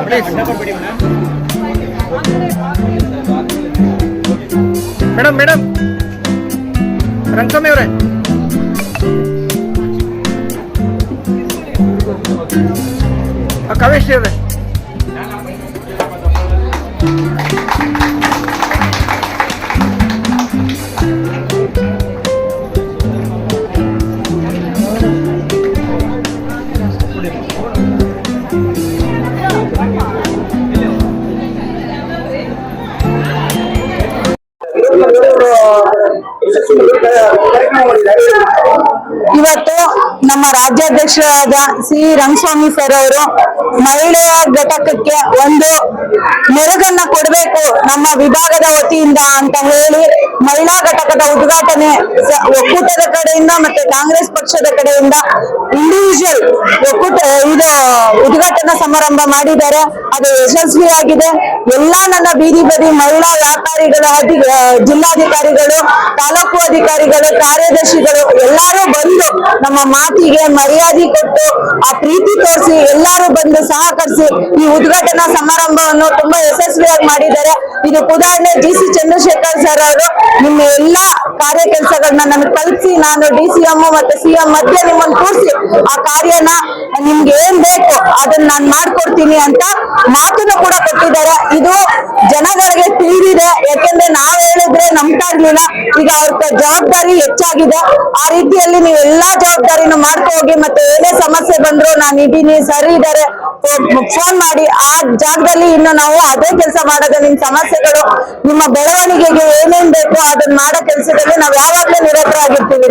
Please madam madam Rangaswamy ಅವರೇ ಕಾವೇಶ್ರೀ ಅವರೇ ಇವತ್ತು ನಮ್ಮ ರಾಜ್ಯಾಧ್ಯಕ್ಷರಾದ ಸಿ. ರಂಗಸ್ವಾಮಿ ಸರ್ ಅವರು ಮಹಿಳೆಯ ಘಟಕಕ್ಕೆ ಒಂದು ವಿಭಾಗದ ವತಿಯಿಂದ ಅಂತ ಹೇಳಿ ಮಹಿಳಾ ಘಟಕದ ಉದ್ಘಾಟನೆ ಒಕ್ಕೂಟದ ಕಡೆಯಿಂದ ಮತ್ತೆ ಕಾಂಗ್ರೆಸ್ ಪಕ್ಷದ ಕಡೆಯಿಂದ ಇಂಡಿವಿಜುವಲ್ ಒಕ್ಕೂಟ ಇದು ಉದ್ಘಾಟನಾ ಸಮಾರಂಭ ಮಾಡಿದ್ದಾರೆ. ಅದು ಯಶಸ್ವಿಯಾಗಿದೆ. ಎಲ್ಲಾ ನನ್ನ ಬೀದಿ ಬದಿ ಮಹಿಳಾ ವ್ಯಾಪಾರಿಗಳ ಅಧಿ ಜಿಲ್ಲಾಧಿಕಾರಿಗಳು, ತಾಲೂಕು ಅಧಿಕಾರಿಗಳು, ಕಾರ್ಯದರ್ಶಿಗಳು ಎಲ್ಲರೂ ಬಂದು ನಮ್ಮ ಮಾತಿಗೆ ಮರ್ಯಾದೆ ಕೊಟ್ಟು ಆ ಪ್ರೀತಿ ತೋರಿಸಿ ಎಲ್ಲರೂ ಬಂದು ಸಹಕರಿಸಿ ಈ ಉದ್ಘಾಟನಾ ಸಮಾರಂಭವನ್ನು ತುಂಬಾ ಯಶಸ್ವಿಯಾಗಿ ಮಾಡಿದ್ದಾರೆ. ಇದು ಉದಾಹರಣೆ ಡಿ ಸಿ ಚಂದ್ರಶೇಖರ್ ಸರ್ ಅವರು ನಿಮ್ಮ ಎಲ್ಲಾ ಕಾರ್ಯ ಕೆಲಸಗಳನ್ನ ನನಗೆ ಕಲಿಸಿ ನಾನು ಡಿ ಸಿ ಎಂ ಮತ್ತೆ ಸಿ ಎಂ ಮಧ್ಯೆ ನಿಮ್ಮನ್ನು ಕೂರಿಸಿ, ಆ ಕಾರ್ಯನ ನಿಮ್ಗೆ ಏನ್ ಬೇಕು ಅದನ್ನ ನಾನು ಮಾಡ್ಕೊಡ್ತೀನಿ ಅಂತ ಮಾತನ್ನು ಕೂಡ ಕೊಟ್ಟಿದ್ದಾರೆ. ಇದು ಜನಗಳಿಗೆ ತಿಳಿದಿದೆ, ಯಾಕೆಂದ್ರೆ ನಾವ್ ಹೇಳಿದ್ರೆ ನಂಬ್ತಾ ಇರ್ಲಿಲ್ಲ. ಈಗ ಅವ್ರ ಜವಾಬ್ದಾರಿ ಹೆಚ್ಚಾಗಿದೆ. ಆ ರೀತಿಯಲ್ಲಿ ನೀವು ಎಲ್ಲಾ ಜವಾಬ್ದಾರಿನೂ ಹೋಗಿ, ಮತ್ತೆ ಏನೇ ಸಮಸ್ಯೆ ಬಂದ್ರು ನಾನು ಇದೀನಿ ಸರಿ ಇದಾರೆ ಫೋನ್ ಮಾಡಿ ಆ ಜಾಗದಲ್ಲಿ ಇನ್ನು ನಾವು ಅದೇ ಕೆಲಸ ಮಾಡೋದು, ನಿಮ್ ಸಮಸ್ಯೆಗಳು ನಿಮ್ಮ ಬೆಳವಣಿಗೆಗೆ ಏನೇನ್ ಬೇಕೋ ಅದನ್ನ ಮಾಡೋ ಕೆಲಸದಲ್ಲಿ ನಾವ್ ಯಾವಾಗ್ಲೂ ನಿರತರಾಗಿರ್ತೀವಿ.